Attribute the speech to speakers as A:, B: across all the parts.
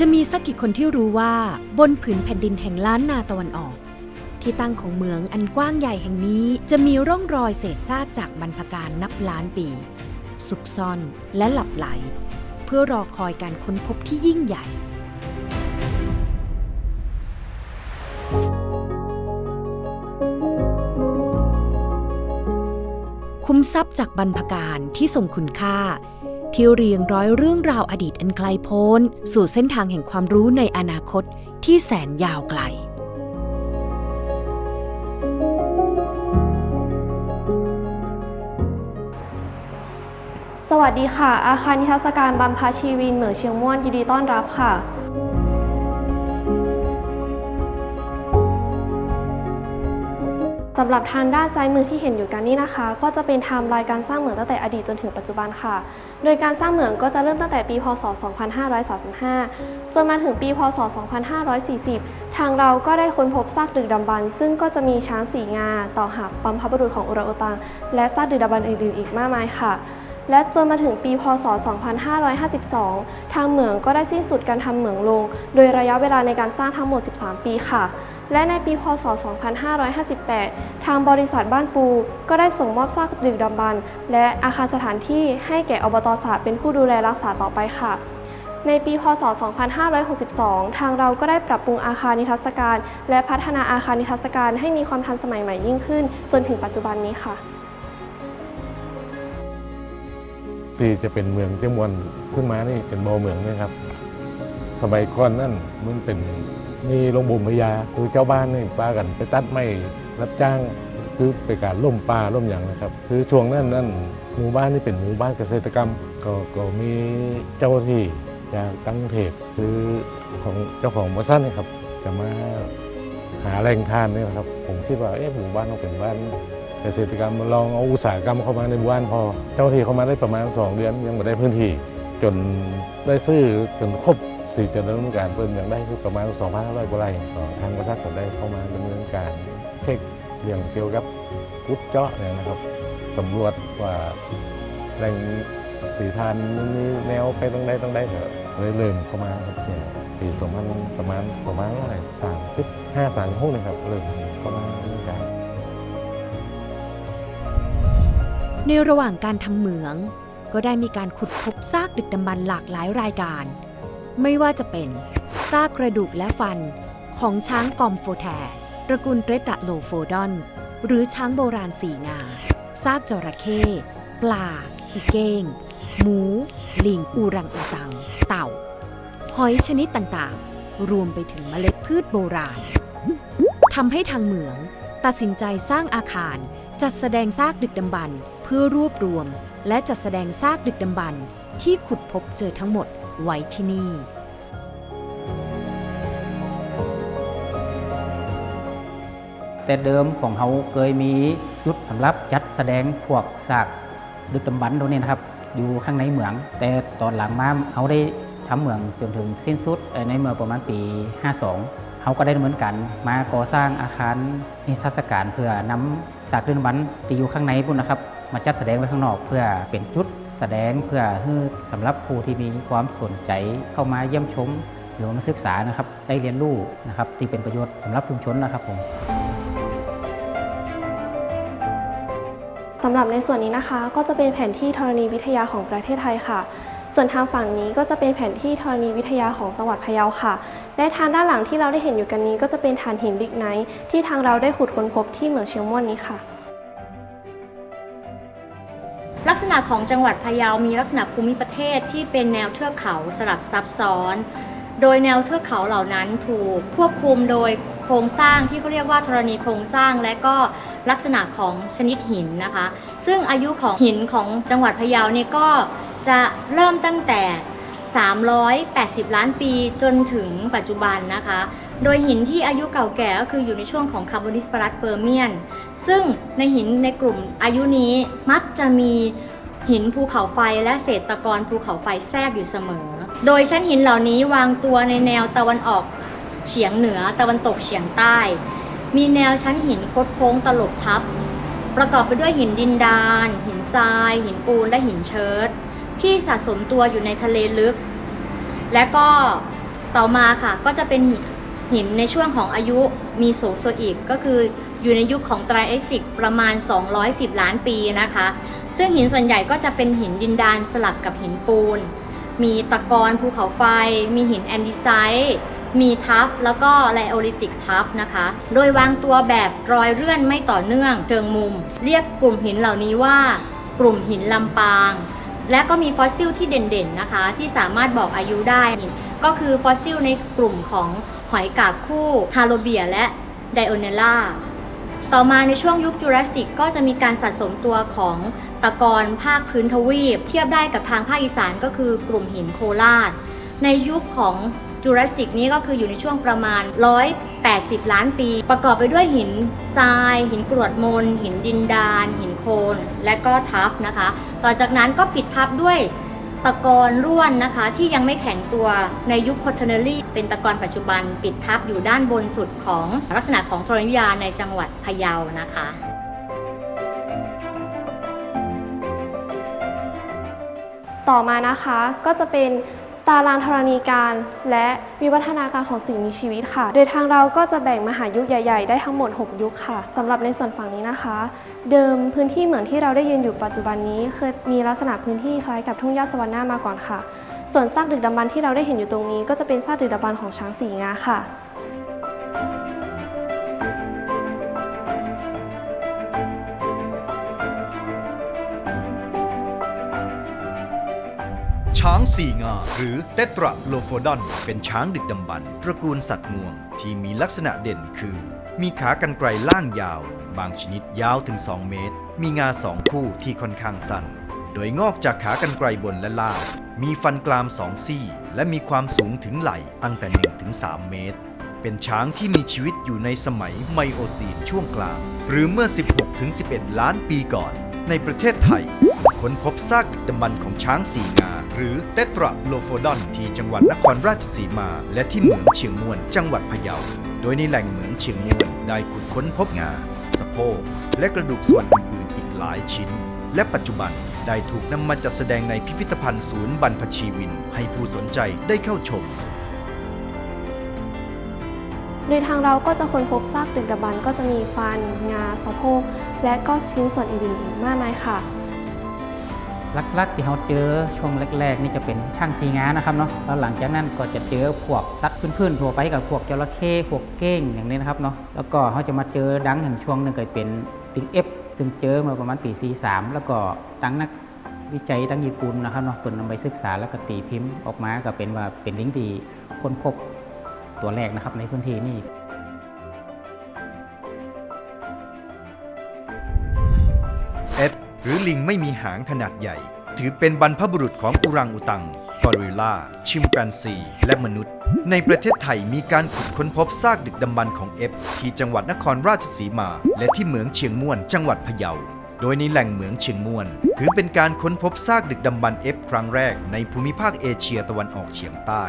A: จะมีสักกี่คนที่รู้ว่าบนผืนแผ่นดินแห่งล้านนาตะวันออก ที่ตั้งของเมืองอันกว้างใหญ่แห่งนี้ จะมีร่องรอยเศษซากจากบรรพการนับล้านปี ซุกซ่อนและหลับไหล เพื่อรอคอยการค้นพบที่ยิ่งใหญ่คุ้มทรัพย์จากบรรพการที่ทรงคุณค่า ที่เรียงร้อยเรื่องราวอดีตอันไกลโพ้น สู่เส้นทางแห่งความรู้ในอนาคตที่แสนยาวไกล
B: สวัสดีค่ะ อาคารนิทรรศการบัมพาชีวินเหมืองเชียงม่วนยินดีต้อนรับค่ะ สำหรับทางด้านซ้ายมือที่เห็นอยู่กันนี่นะคะ ก็จะเป็นไทม์ไลน์การสร้างเหมืองตั้งแต่อดีตจนถึงปัจจุบันค่ะ โดยการสร้างเหมืองก็จะเริ่มตั้งแต่ปี พศ 2535 จนมาถึงปี พศ 2540 ทางเราก็ได้ค้นพบซากดึกดำบรรพ์ซึ่งก็จะมีช้างสีงาต่อหักบัมพบุรุษของอุราโอตัง และซากดึกดำบรรพ์อื่นๆอีกมากมายค่ะ และจนมาถึงปีพศ 2552 ทางเหมืองก็ได้สิ้นสุดการทำเหมืองลง โดยระยะเวลาในการสร้างทั้งหมด 13 ปีค่ะ และในปีพศ 2558 ทางบริษัทบ้านปู ก็ได้ส่งมอบซากดึกดำบรรพ์และอาคารสถานที่ให้แก่อบตศาสตร์เป็นผู้ดูแลรักษาต่อไปค่ะในปี พศ 2562 ทางเราก็ได้ปรับปรุงอาคารนิทรรศการ และพัฒนาอาคารนิทรรศการให้มีความทันสมัยใหม่ยิ่งขึ้น จนถึงปัจจุบันนี้ค่ะ
C: ที่จะเป็นเมืองเจ้ามวนขึ้นมานี่เป็นโมเมืองนี่ครับ สมัยก่อนนั่นมันเป็นมีโรงบ่มพยาคือเจ้าบ้านนี่ปากันไปตัดไม้รับจ้างคือไปการล่มป่าล่มอย่างนะครับ คือช่วงนั้นนั่นหมู่บ้านนี่เป็นหมู่บ้านเกษตรกรรม ก็ก็มีเจ้าที่จากตั้งเทพคือของเจ้าของบริษัทนี่ครับจะมาหาแรงทานนี่ครับ ผมคิดว่าเอ๊ะหมู่บ้านเราเป็นบ้าน เกษตรกรรมลองเอาอุตสาหกรรมเข้ามาในหมู่บ้านพอ เจ้าที่เข้ามาได้ประมาณ 2 เดือนยังไม่ได้พื้นที่ จนได้ซื้อจนครบที่จะดำเนินการเพิ่มอย่างได้คือประมาณ 2,500กว่าไร่ทางบริษัทก็ได้เข้ามาดำเนินการเช็คเรื่องเกี่ยวกับกุดเจาะเนี่ยนะครับสำรวจว่าแหล่งสีทานมันมีแนวไปตรงใดตรงใดก็เลยเริ่มเข้ามาครับเนี่ยปี2000ประมาณ2535 36นะครับเริ่มเข้ามาดำเนินการ
A: ในระหว่างการทำเหมือง ก็ได้มีการขุดพบซากดึกดำบรรพ์หลากหลายรายการ ไม่ว่าจะเป็นซากกระดูกและฟันของช้างกอมโฟแทร์ตระกูลเรตะโลโฟดอน หรือช้างโบราณสีงา ซากจระเข้ปลา อีเก้ง หมู ลิง อูรังอูตัง เต่า หอยชนิดต่างๆ รวมไปถึงเมล็ดพืชโบราณทำให้ทางเหมือง ตัดสินใจสร้างอาคารจัดแสดงซากดึกดำบรรพ์ เพื่อรวบรวมและจัดแสดงซากดึกดำบรรพ์ที่ขุดพบเจอทั้งหมดไว้ที่นี่
D: แต่เดิมของเขาเคยมีจุดสำหรับจัดแสดงพวกซากดึกดำบรรพ์ตรงนี้นะครับ อยู่ข้างในเหมือง แต่ตอนหลังมาเขาได้ทำเหมืองจนถึงสิ้นสุดในเมื่อประมาณปี 52เขาก็ได้ดำเนินการมาก่อสร้างอาคารนิทรรศการเพื่อนำซากดึกดำบรรพ์ที่อยู่ข้างในพุ่นนะครับ มาจัดแสดงไว้ข้างนอก เพื่อเป็นจุดแสดงเพื่อให้สำหรับผู้ที่มีความสนใจเข้ามาเยี่ยมชมหรือมาศึกษานะครับได้เรียนรู้นะครับที่เป็นประโยชน์สำหรับชุมชนนะครับผม
B: สำหรับในส่วนนี้นะคะ ก็จะเป็นแผนที่ธรณีวิทยาของประเทศไทยค่ะ ส่วนทางฝั่งนี้ก็จะเป็นแผนที่ธรณีวิทยาของจังหวัดพะเยาค่ะและทางด้านหลังที่เราได้เห็นอยู่กันนี้ ก็จะเป็นฐานหินบิ๊กไนท์ที่ทางเราได้ขุดค้นพบที่เหมืองเชียงม่วนนี้ค่ะ
E: ลักษณะของจังหวัดพะเยา มีลักษณะภูมิประเทศที่เป็นแนวเทือกเขาสลับซับซ้อน โดยแนวเทือกเขาเหล่านั้นถูกควบคุมโดยโครงสร้างที่เขาเรียกว่าธรณีโครงสร้างและก็ลักษณะของชนิดหินนะคะ ซึ่งอายุของหินของจังหวัดพะเยาเนี่ยก็จะเริ่มตั้งแต่ 380 ล้านปีจนถึงปัจจุบันนะคะ โดยหินที่อายุเก่าแก่ก็คืออยู่ในช่วงของคาร์บอนิฟอรัสเปอร์เมียน ซึ่งในหินในกลุ่มอายุนี้มักจะมีหินภูเขาไฟและเศษตะกอนภูเขาไฟแทรกอยู่เสมอ โดยชั้นหินเหล่านี้วางตัวในแนวตะวันออกเฉียงเหนือตะวันตกเฉียงใต้ มีแนวชั้นหินคดโค้งตลบทับ ประกอบไปด้วยหินดินดาน หินทราย หินปูน และหินเชิร์ตที่สะสมตัวอยู่ในทะเลลึก และก็ต่อมาค่ะก็จะเป็น หินในช่วงของอายุมีโซโซอิกก็คืออยู่ในยุคของไตรเอซิกประมาณ 210 ล้านปีนะคะ ซึ่งหินส่วนใหญ่ก็จะเป็นหินดินดานสลับกับหินปูน มีตะกอนภูเขาไฟ มีหินแอนดิไซต์มีทัฟแล้วก็ไลโอลิติกทัฟนะคะ โดยวางตัวแบบรอยเลื่อนไม่ต่อเนื่องเชิงมุม เรียกกลุ่มหินเหล่านี้ว่า กลุ่มหินลำปาง และก็มีฟอสซิลที่เด่นๆนะคะ ที่สามารถบอกอายุได้ก็คือฟอสซิลในกลุ่มของ หอยกาบคู่ฮาโลเบียและไดโอเนล่าต่อมาในช่วงยุคจูราสสิกก็จะมีการสะสมตัวของตะกอนภาคพื้นทวีป เทียบได้กับทางภาคอีสานก็คือกลุ่มหินโคราช ในยุคของจูราสสิกนี้ก็คืออยู่ในช่วงประมาณ 180 ล้านปี ประกอบไปด้วยหินทราย หินกรวดมน หินดินดาน หินโคลนและก็ทัฟนะคะ ต่อจากนั้นก็ปิดทับด้วย ตะกอนร่วนนะคะ ที่ยังไม่แข็งตัวในยุคโคเทเนอรี่เป็นตะกอนปัจจุบันปิดทับอยู่ด้านบนสุดของลักษณะของธรณียาในจังหวัดพะเยานะคะ
B: ต่อมานะคะก็จะเป็น ตารางธรณีการ และวิวัฒนาการของสิ่งมีชีวิตค่ะ โดยทางเราก็จะแบ่งมหายุคใหญ่ๆ ได้ทั้งหมด 6 ยุคค่ะสำหรับในส่วนฝั่งนี้นะคะ เดิมพื้นที่เหมือนที่เราได้ยืนอยู่ปัจจุบันนี้ เคยมีลักษณะพื้นที่คล้ายกับทุ่งหญ้าสวรรค์มาก่อนค่ะ ส่วนซากดึกดำบรรที่เราได้เห็นอยู่ตรงนี้ ก็จะเป็นซากดึกดำบรรของช้างสีงาค่ะ
F: ช้างสี่งา หรือเตตราโลโฟดอน เป็นช้างดึกดำบรรพ์ตระกูลสัตว์งวง ที่มีลักษณะเด่นคือ มีขากรรไกรล่างยาว บางชนิดยาวถึง 2 เมตร มีงาสองคู่ที่ค่อนข้างสั้น โดยงอกจากขากรรไกรบนและล่าง มีฟันกรามสองซี่ และมีความสูงถึงไหล่ตั้งแต่1ถึง3เมตร เป็นช้างที่มีชีวิตอยู่ในสมัยไมโอซีนช่วงกลาง หรือเมื่อ 16ถึง11 ล้านปีก่อน ในประเทศไทยค้นพบซากดึกดำบรรพ์ของช้างสี่งา หรือเตตราโลโฟดอน ที่จังหวัดนครราชสีมา และที่เหมืองเชียงม่วนจังหวัดพะเยา โดยในแหล่งเหมืองเชียงม่วนได้ขุดค้นพบงา สะโพกและกระดูกส่วนอื่นๆอีกหลายชิ้น และปัจจุบันได้ถูกนำมาจัดแสดงในพิพิธภัณฑ์ศูนย์บรรพชีวิน ให้ผู้สนใจได้เข้าชม
B: โดยทางเราก็จะค้นพบซากดึกดำบรรพ์ก็จะมีฟัน งา สะโพก และก็ชิ้นส่วนอื่นๆอีกมากมายค่ะ
D: ลักๆที่เราเจอช่วงแรกๆ นี่จะเป็นช่างซีงานะครับเนาะแล้วหลังจากนั้นก็จะเจอพวกสัตว์พื้นๆทั่วไปกับพวกจระเข้พวกเก้งอย่างนี้นะครับเนาะแล้วก็เขาจะมาเจอดังอย่างช่วงหนึ่งก็เป็นติงเอฟซึ่งเจอมาประมาณปี 43 แล้วก็ดังนักวิจัยดังญี่ปุ่นนะครับเนาะเปิดนำไปศึกษาแล้วก็ตีพิมพ์ออกมาก็เป็นว่าเป็นลิงก์ที่ค้นพบตัวแรกนะครับในพื้นที่นี่
F: หรือลิงไม่มีหางขนาดใหญ่ ถือเป็นบรรพบุรุษของอุรังอุตัง กอริลลา ชิมแปนซี และมนุษย์ ในประเทศไทยมีการขุดค้นพบซากดึกดำบรรพ์ของเอฟที่จังหวัดนครราชสีมา และที่เหมืองเชียงม่วนจังหวัดพะเยา โดยในแหล่งเหมืองเชียงม่วน ถือเป็นการค้นพบซากดึกดำบรรพ์เอฟครั้งแรกในภูมิภาคเอเชียตะวันออกเฉียงใต้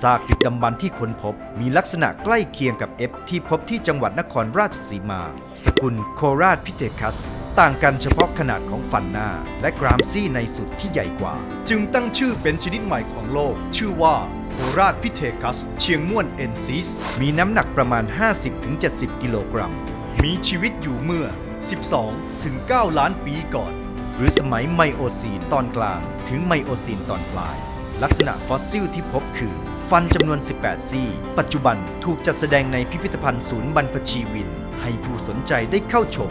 F: ซากดึกดำบรรพ์ที่ค้นพบ มีลักษณะใกล้เคียงกับเอฟที่พบที่จังหวัดนครราชสีมา สกุลโคราชพิเทคัส ต่างกันเฉพาะขนาดของฟันหน้า และกรามซี่ในสุดที่ใหญ่กว่า จึงตั้งชื่อเป็นชนิดใหม่ของโลก ชื่อว่าโคราชพิเทคัส เชียงม่วนเอนซิส มีน้ำหนักประมาณ 50-70 กิโลกรัม มีชีวิตอยู่เมื่อ 12-9ล้านปีก่อน หรือสมัยไมโอซีนตอนกลางถึงไมโอซีนตอนปลาย ลักษณะฟอสซิลที่พบคือ ฟันจำนวน 18 ซี่ ปัจจุบันถูกจัดแสดงในพิพิธภัณฑ์ศูนย์บรรพชีวิน ให้ผู้สนใจได้เข้าชม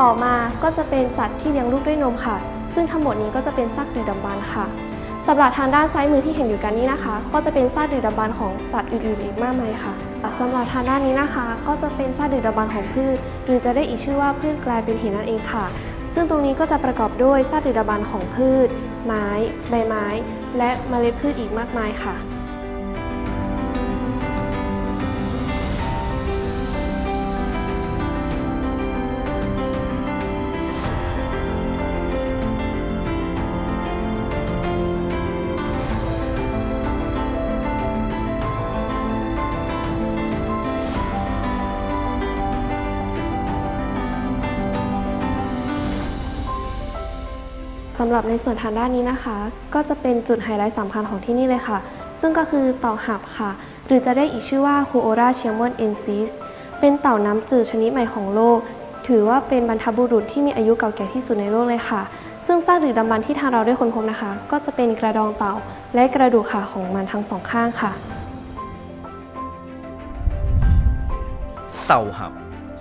B: ต่อมาก็จะเป็นสัตว์ที่เลี้ยงลูกด้วยนมค่ะ ซึ่งทั้งหมดนี้ก็จะเป็นซากดึกดำบรรพ์ค่ะสำหรับทางด้านซ้ายมือที่เห็นอยู่กันนี้นะคะ ก็จะเป็นซากดึกดำบรรพ์ของสัตว์อื่นๆอีกมากมายค่ะ สำหรับทางด้านนี้นะคะ ก็จะเป็นซากดึกดำบรรของพืช หรือจะได้อีกชื่อว่าพืชกลายเป็นหินนั่นเองค่ะ ซึ่งตรงนี้ก็จะประกอบด้วยซากดึกดำบรรของพืช ไม้ ใบไม้ และเมล็ดพืชอีกมากมายค่ะ หรับในส่วนทางด้านนี้นะคะ ก็จะเป็นจุดไฮไลท์สำคัญของที่นี่เลยค่ะ ซึ่งก็คือเต่าหับค่ะ หรือจะได้อีกชื่อว่า Huora c h i m o n ensis เป็นเต่าน้ำจืดชนิดใหม่ของโลก ถือว่าเป็นบรรพบุรุษที่มีอายุเก่าแก่ที่สุดในโลกเลยค่ะ ซึ่งซากดึกดำบรรที่ทางเราได้ค้นพบนะคะ ก็จะเป็นกระดองเต่าและกระดูกขาของมันทั้งสองข้างค่ะ
F: เต่าหับ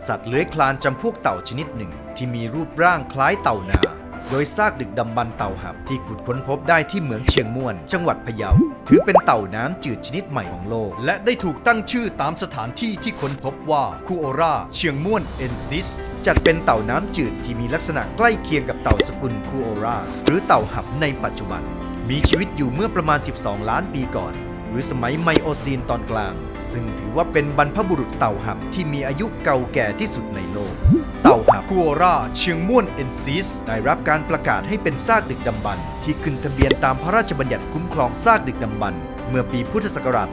F: สัตว์เลื้อยคลานจำพวกเต่าชนิดหนึ่งที่มีรูปร่างคล้ายเต่านา โดยซากดึกดำบรรเต่าหับที่ขุดค้นพบได้ที่เหมืองเชียงม่วน จังหวัดพะเยา ถือเป็นเต่าน้ำจืดชนิดใหม่ของโลก และได้ถูกตั้งชื่อตามสถานที่ที่ค้นพบว่าคูโอราเชียงม่วนเอนซิสจัดเป็นเต่าน้ำจืดที่มีลักษณะใกล้เคียงกับเต่าสกุลคูโอราหรือเต่าหับในปัจจุบัน มีชีวิตอยู่เมื่อประมาณ 12 ล้านปีก่อน รือสมัยไมโอซีนตอนกลาง ซึ่งถือว่าเป็นบรรพบุรุษเต่าหับที่มีอายุเก่าแก่ที่สุดในโลก เต่าหับคูโอราเชียงม่วนเอนซิสได้รับการประกาศให้เป็นซากดึกดำบรรที่ขึ้นทะเบียนตามพระราชบัญญัติคุ้มครองซากดึกดำบรรเมื่อปีพุทธศักราช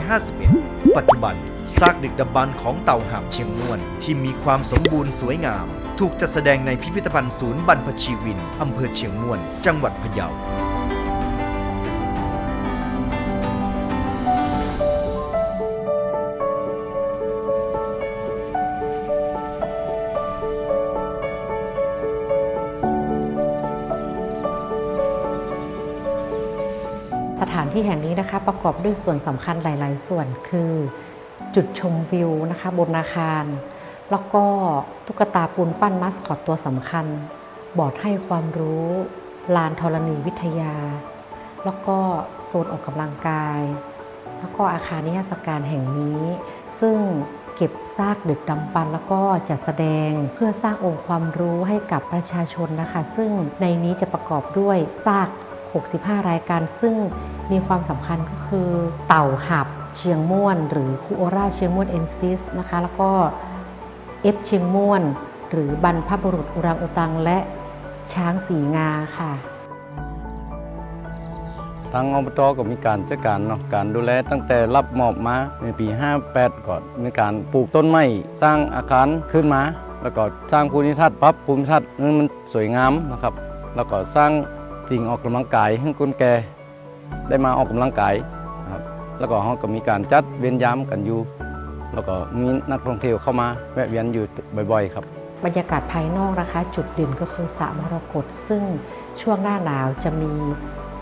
F: 2551 ปัจจุบันซากดึกดำบรรของเต่าหับเชียงม่วนที่มีความสมบูรณ์สวยงาม ถูกจัดแสดงในพิพิธภัณฑ์ศูนย์บรรพชีวินอำเภอเชียงม่วน จังหวัดพะเยา
G: ถานที่แห่งนี้นะคะ ประกอบด้วยส่วนสำคัญหลาย ๆ ส่วนคือ จุดชมวิวนะคะ บนอาคาร แล้วก็ตุ๊กตาปูนปั้นมัสคอตตัวสำคัญ บอร์ดให้ความรู้ลานธรณีวิทยา แล้วก็โซนออกกำลังกาย แล้วก็อาคารนิทรรศการแห่งนี้ ซึ่งเก็บซากดึกดำบรรพ์แล้วก็จัดแสดงเพื่อสร้างองค์ความรู้ให้กับประชาชนนะคะ ซึ่งในนี้จะประกอบด้วยซาก 65 รายการ ซึ่งมีความสำคัญก็คือ เต่าหับเชียงม่วน หรือคูโอราเชียงม่วนเอนซิสนะคะ แล้วก็เอฟเชียงม่วน หรือบรรพบุรุษอุรังอุตัง และช้างสีงาค่ะ
H: ทางอบตก็มีการจัดการเนาะการดูแลตั้งแต่รับมอบมาในปี 58 ก่อนมีการปลูกต้นไม้สร้างอาคารขึ้นมา แล้วก็สร้างภูมิทัศน์ปรับภูมิทัศน์มันสวยงามนะครับ แล้วก็สร้าง สิ่งออกกำลังกายให้คนแก่ได้มาออกกำลังกายครับแล้วก็เราก็มีการจัดเวียนยามกันอยู่ แล้วก็มีนักท่องเที่ยวเข้ามาแวะเวียนอยู่บ่อย ๆ ครับ
G: บรรยากาศภายนอกนะคะ จุดเด่นก็คือสระมรกตซึ่งช่วงหน้าหนาวจะมี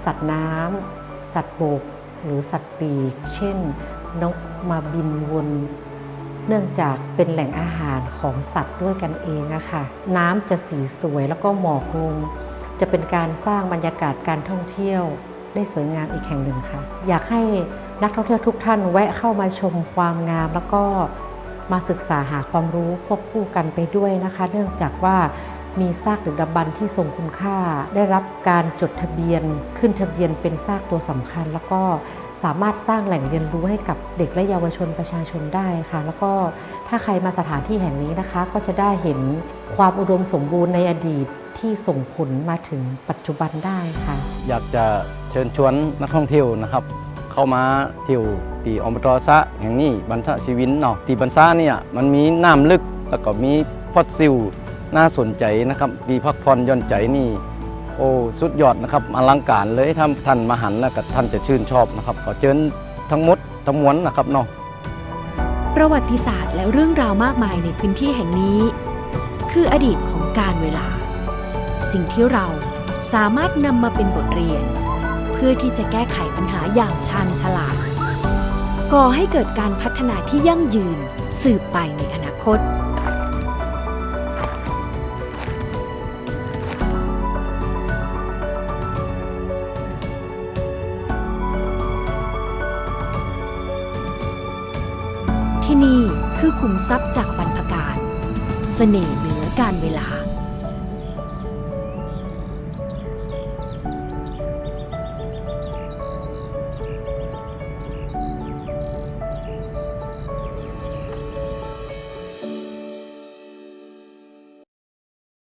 G: สัตว์น้ำสัตว์บกหรือสัตว์ปีก เช่นนกมาบินวนเนื่องจากเป็นแหล่งอาหารของสัตว์ด้วยกันเองอะค่ะ น้ำจะสีสวยแล้วก็หมอกลง จะเป็นการสร้างบรรยากาศการท่องเที่ยวได้สวยงามอีกแห่งหนึ่งค่ะ อยากให้นักท่องเที่ยวทุกท่านแวะเข้ามาชมความงาม แล้วก็มาศึกษาหาความรู้ควบคู่กันไปด้วยนะคะ เนื่องจากว่า มีซากดึกดำบรรที่ทรงคุณค่า ได้รับการจดทะเบียน ขึ้นทะเบียนเป็นซากตัวสำคัญ แล้วก็สามารถสร้างแหล่งเรียนรู้ให้กับเด็กและเยาวชนประชาชนได้ค่ะ แล้วก็ถ้าใครมาสถานที่แห่งนี้นะคะ ก็จะได้เห็นความอุดมสมบูรณ์ในอดีตที่ส่งผลมาถึงปัจจุบันได้ค่ะ
H: อยากจะเชิญชวนนักท่องเที่ยวนะครับ เข้ามาเที่ยวตีอบตซะแห่งนี้บรรทชีวินเนาะตีบรรซาเนี่ยมันมีน้ำลึกแล้วก็มีพอดซิล น่าสนใจนะครับมีพักผ่อนย่อนใจนี่โอ้สุดยอดนะครับอลังการเลยถ้าท่านมาหันแล้วก็ท่านจะชื่นชอบนะครับขอเชิญทั้งหมดทั้งมวลนะครับเนาะ
A: ประวัติศาสตร์และเรื่องราวมากมายในพื้นที่แห่งนี้ คืออดีตของการเวลา สิ่งที่เราสามารถนำมาเป็นบทเรียน เพื่อที่จะแก้ไขปัญหาอย่างชาญฉลาดก่อให้เกิดการพัฒนาที่ยั่งยืนสืบไปในอนาคต นี่คือขุมทรัพย์จากบรรพการ เสน่ห์เหนือการเวลา